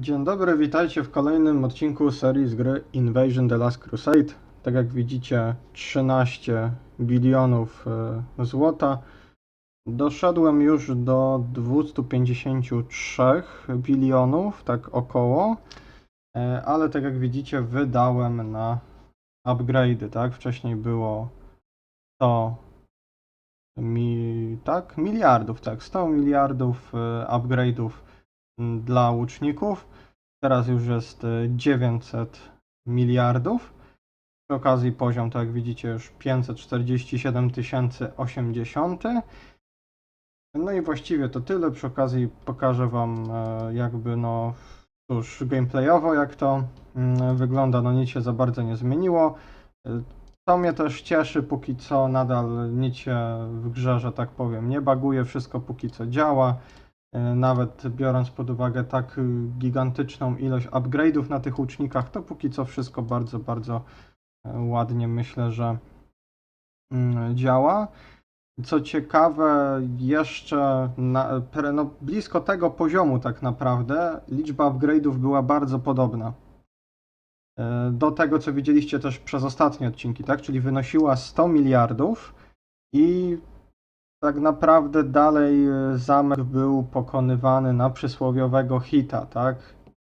Dzień dobry, witajcie w kolejnym odcinku serii z gry Invasion The Last Crusade. Tak jak widzicie, 13 bilionów e, złota. Doszedłem już do 253 bilionów, tak około. E, Ale tak jak widzicie, wydałem na upgrade'y, tak? Wcześniej było 100 mi, tak? miliardów, tak? 100 miliardów e, upgrade'ów dla łuczników. Teraz już jest y, 900 miliardów. Przy okazji poziom, tak jak widzicie, już 547 080. No i właściwie to tyle. Przy okazji pokażę Wam e, jakby no cóż, gameplayowo jak to mm, wygląda. No nic się za bardzo nie zmieniło. To mnie też cieszy, póki co nadal nic się w grze, że tak powiem, nie baguje. Wszystko póki co działa. E, Nawet biorąc pod uwagę tak y, gigantyczną ilość upgrade'ów na tych łucznikach, to póki co wszystko bardzo, bardzo e, ładnie myślę, że mm, działa. Co ciekawe, jeszcze na, no, blisko tego poziomu tak naprawdę liczba upgrade'ów była bardzo podobna. E, Do tego, co widzieliście też przez ostatnie odcinki, tak? Czyli wynosiła 100 miliardów i tak naprawdę dalej e, zamek był pokonywany na przysłowiowego hita, tak?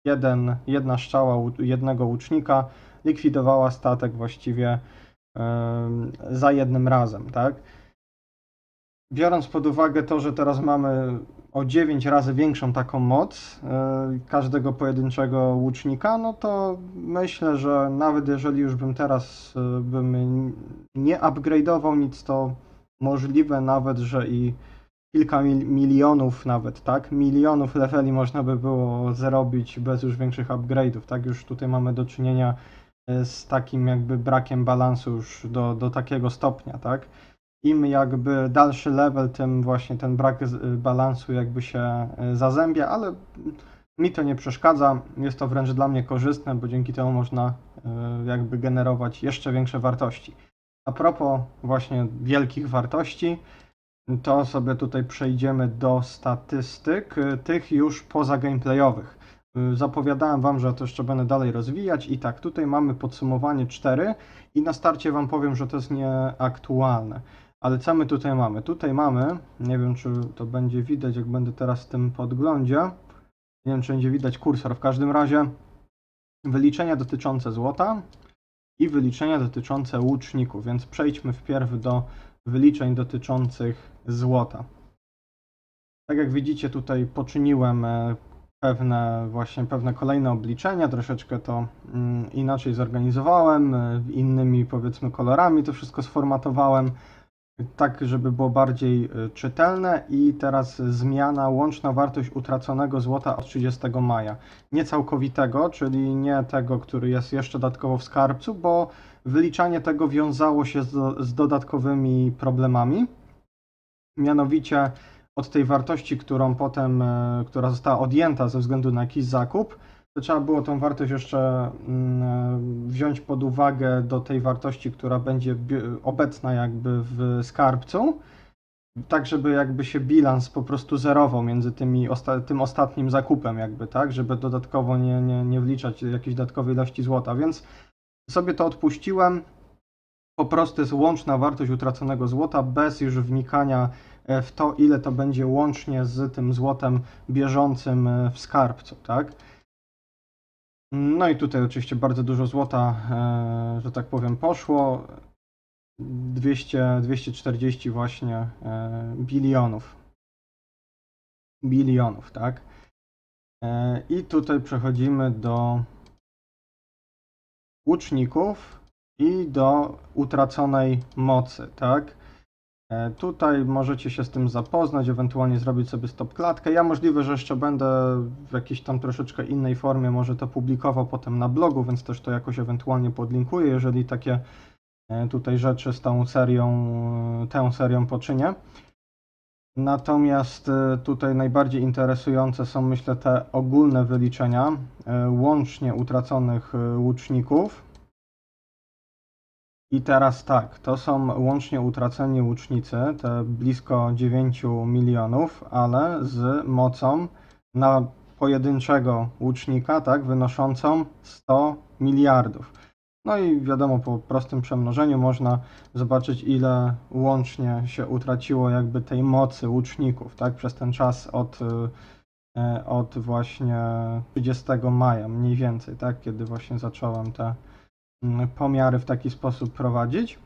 Jeden, jedna strzała u- jednego łucznika likwidowała statek właściwie em, za jednym razem, tak? Biorąc pod uwagę to, że teraz mamy o 9 razy większą taką moc e, każdego pojedynczego łucznika, no to myślę, że nawet jeżeli już bym teraz e, bym nie upgrade'ował nic, to możliwe nawet, że i kilka mil- milionów nawet, tak? Milionów leveli można by było zrobić bez już większych upgrade'ów, tak? Już tutaj mamy do czynienia e, z takim jakby brakiem balansu już do, do takiego stopnia, tak? Im jakby dalszy level, tym właśnie ten brak z- balansu jakby się e, zazębia, ale mi to nie przeszkadza. Jest to wręcz dla mnie korzystne, bo dzięki temu można e, jakby generować jeszcze większe wartości. A propos właśnie wielkich wartości, to sobie tutaj przejdziemy do statystyk, y, tych już poza gameplayowych. Y, Zapowiadałem Wam, że to jeszcze będę dalej rozwijać i tak, tutaj mamy podsumowanie 4 i na starcie Wam powiem, że to jest nieaktualne. Ale co my tutaj mamy? Tutaj mamy, nie wiem czy to będzie widać, jak będę teraz w tym podglądzie, nie wiem czy będzie widać kursor, w każdym razie wyliczenia dotyczące złota i wyliczenia dotyczące łuczników, więc przejdźmy wpierw do wyliczeń dotyczących złota. Tak jak widzicie, tutaj poczyniłem e, pewne właśnie pewne kolejne obliczenia, troszeczkę to mm, inaczej zorganizowałem, e, innymi powiedzmy kolorami to wszystko sformatowałem, tak żeby było bardziej e, czytelne i teraz zmiana łączna wartość utraconego złota od 30 maja. Nie całkowitego, czyli nie tego, który jest jeszcze dodatkowo w skarbcu, bo wyliczanie tego wiązało się z, dodatkowymi problemami. Mianowicie od tej wartości, którą potem, e, która została odjęta ze względu na jakiś zakup, to trzeba było tą wartość jeszcze mm, e, wziąć pod uwagę do tej wartości, która będzie obecna jakby w skarbcu, tak żeby jakby się bilans po prostu zerował między tymi osta- tym ostatnim zakupem jakby, tak, żeby dodatkowo nie, nie, nie wliczać jakiejś dodatkowej ilości złota, więc sobie to odpuściłem. Po prostu jest łączna wartość utraconego złota bez już wnikania e, w to, ile to będzie łącznie z tym złotem bieżącym e, w skarbcu, tak? No i tutaj oczywiście bardzo dużo złota, e, że tak powiem, poszło. 200, 240 właśnie e, bilionów. Bilionów, tak? E, I tutaj przechodzimy do łuczników i do utraconej mocy, tak? E, Tutaj możecie się z tym zapoznać, ewentualnie zrobić sobie stop klatkę. Ja możliwe, że jeszcze będę w jakiejś tam troszeczkę innej formie może to publikował potem na blogu, więc też to jakoś ewentualnie podlinkuję, jeżeli takie e, tutaj rzeczy z tą serią, e, tą serią poczynię. Natomiast tutaj najbardziej interesujące są myślę te ogólne wyliczenia łącznie utraconych łuczników. I teraz tak, to są łącznie utraceni łucznicy, te blisko 9 milionów, ale z mocą na pojedynczego łucznika, tak, wynoszącą 100 miliardów. No i wiadomo, po prostym przemnożeniu można zobaczyć, ile łącznie się utraciło jakby tej mocy łuczników, tak, przez ten czas od, e, od właśnie 30 maja, mniej więcej, tak, kiedy właśnie zacząłem te pomiary w taki sposób prowadzić.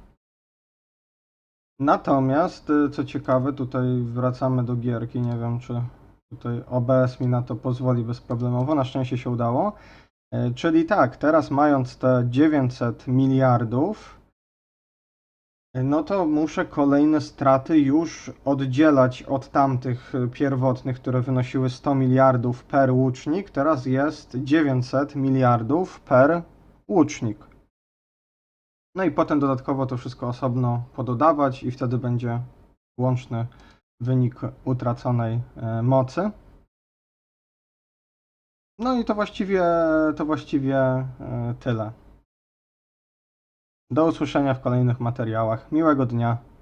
Natomiast, y, co ciekawe, tutaj wracamy do gierki. Nie wiem, czy tutaj OBS mi na to pozwoli bezproblemowo. Na szczęście się udało. Y, Czyli tak, teraz mając te 900 miliardów, y, no to muszę kolejne straty już oddzielać od tamtych pierwotnych, które wynosiły 100 miliardów per łucznik. Teraz jest 900 miliardów per łucznik. No i potem dodatkowo to wszystko osobno pododawać i wtedy będzie łączny wynik utraconej e, mocy. No i to właściwie, to właściwie e, tyle. Do usłyszenia w kolejnych materiałach. Miłego dnia.